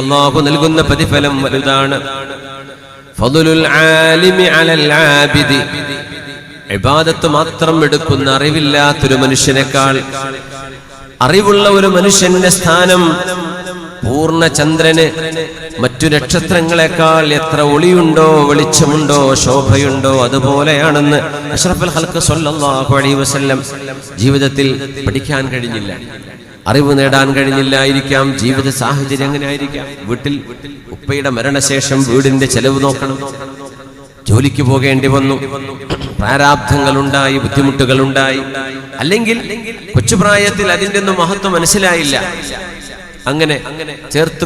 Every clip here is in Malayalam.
അള്ളാഹു നൽകുന്ന പ്രതിഫലം വലുതാണ്. ഇബാദത്ത് മാത്രം എടുക്കുന്ന അറിവില്ലാത്തൊരു മനുഷ്യനേക്കാൾ അറിവുള്ള ഒരു മനുഷ്യന്റെ സ്ഥാനം പൂർണ ചന്ദ്രന്. മറ്റു നക്ഷത്രങ്ങളെക്കാൾ എത്ര ഒളിയുണ്ടോ വെളിച്ചമുണ്ടോ ശോഭയുണ്ടോ അതുപോലെയാണെന്ന് അഷ്റഫുൽ ഹൽക്ക് സല്ലല്ലാഹു അലൈഹി വസല്ലം ജീവിതത്തിൽ പഠിക്കാൻ കഴിഞ്ഞില്ല. അറിവ് നേടാൻ കഴിഞ്ഞില്ലായിരിക്കാം ജീവിത സാഹചര്യം അങ്ങനെ ആയിരിക്കാം വീട്ടിൽ ഉപ്പയുടെ മരണശേഷം വീടിന്റെ ചെലവ് നോക്കണം. ജോലിക്ക് പോകേണ്ടി വന്നു. പ്രാരാബ്ധങ്ങളുണ്ടായി ബുദ്ധിമുട്ടുകളുണ്ടായി. അല്ലെങ്കിൽ കൊച്ചുപ്രായത്തിൽ അതിന്റെ ഒന്നും മഹത്വം മനസ്സിലായില്ല. അങ്ങനെ ചേർത്ത്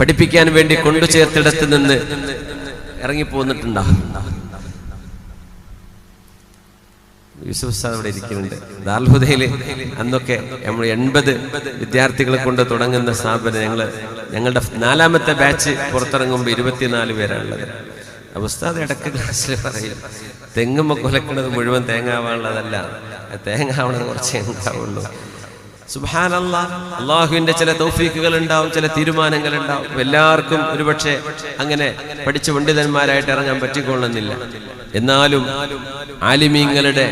പഠിപ്പിക്കാൻ വേണ്ടി കൊണ്ടു ചേർത്തിടത്ത് നിന്ന് ഇറങ്ങിപ്പോന്നിട്ടുണ്ടാകും യൂസുഫ് അവിടെ ഇരിക്കുന്നുണ്ട്. ദാൽഹുദയിൽ അന്നൊക്കെ നമ്മൾ എൺപത് വിദ്യാർത്ഥികളെ കൊണ്ട് തുടങ്ങുന്ന സ്ഥാപനം ഞങ്ങൾ ഞങ്ങളുടെ നാലാമത്തെ ബാച്ച് പുറത്തിറങ്ങുമ്പോൾ ഇരുപത്തിനാല് പേരാണുള്ളത്. ഉസ്താദ് ഇടയ്ക്ക് ക്ലാസ്സിൽ പറയും തെങ്ങുമ്പോൾ കൊലക്കുന്നത് മുഴുവൻ തേങ്ങാവാനുള്ളതല്ല തേങ്ങാവണത് കുറച്ചേ ഉണ്ടാവുള്ളൂ. അള്ളാഹുവിന്റെ ചില തൗഫീക്കുകൾ ഉണ്ടാവും ചില തീരുമാനങ്ങൾ ഉണ്ടാവും എല്ലാവർക്കും ഒരുപക്ഷെ അങ്ങനെ പഠിച്ച പണ്ഡിതന്മാരായിട്ട് ഇറങ്ങാൻ പറ്റിക്കൊള്ളുന്നില്ല. എന്നാലും ആലിമീങ്ങളുടെ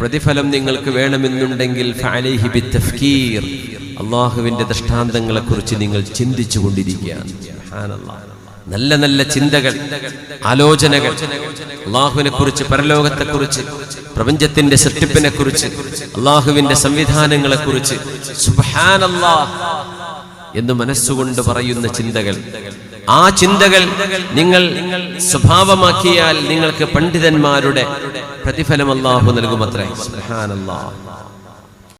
പ്രതിഫലം നിങ്ങൾക്ക് വേണമെന്നുണ്ടെങ്കിൽ അള്ളാഹുവിന്റെ ദൃഷ്ടാന്തങ്ങളെ കുറിച്ച് നിങ്ങൾ ചിന്തിച്ചു കൊണ്ടിരിക്കുകയാണ്. നല്ല നല്ല ചിന്തകൾ ആലോചനകൾ അള്ളാഹുവിനെ കുറിച്ച് പരലോകത്തെ കുറിച്ച് പ്രപഞ്ചത്തിന്റെ സൃഷ്ടിപ്പിനെ കുറിച്ച് അള്ളാഹുവിന്റെ സംവിധാനങ്ങളെ കുറിച്ച് എന്ന് മനസ്സുകൊണ്ട് പറയുന്ന ചിന്തകൾ. ആ ചിന്തകൾ നിങ്ങൾ സ്വഭാവമാക്കിയാൽ നിങ്ങൾക്ക് പണ്ഡിതന്മാരുടെ പ്രതിഫലം അള്ളാഹു നൽകുമത്രേ. സുബ്ഹാനല്ലാഹ്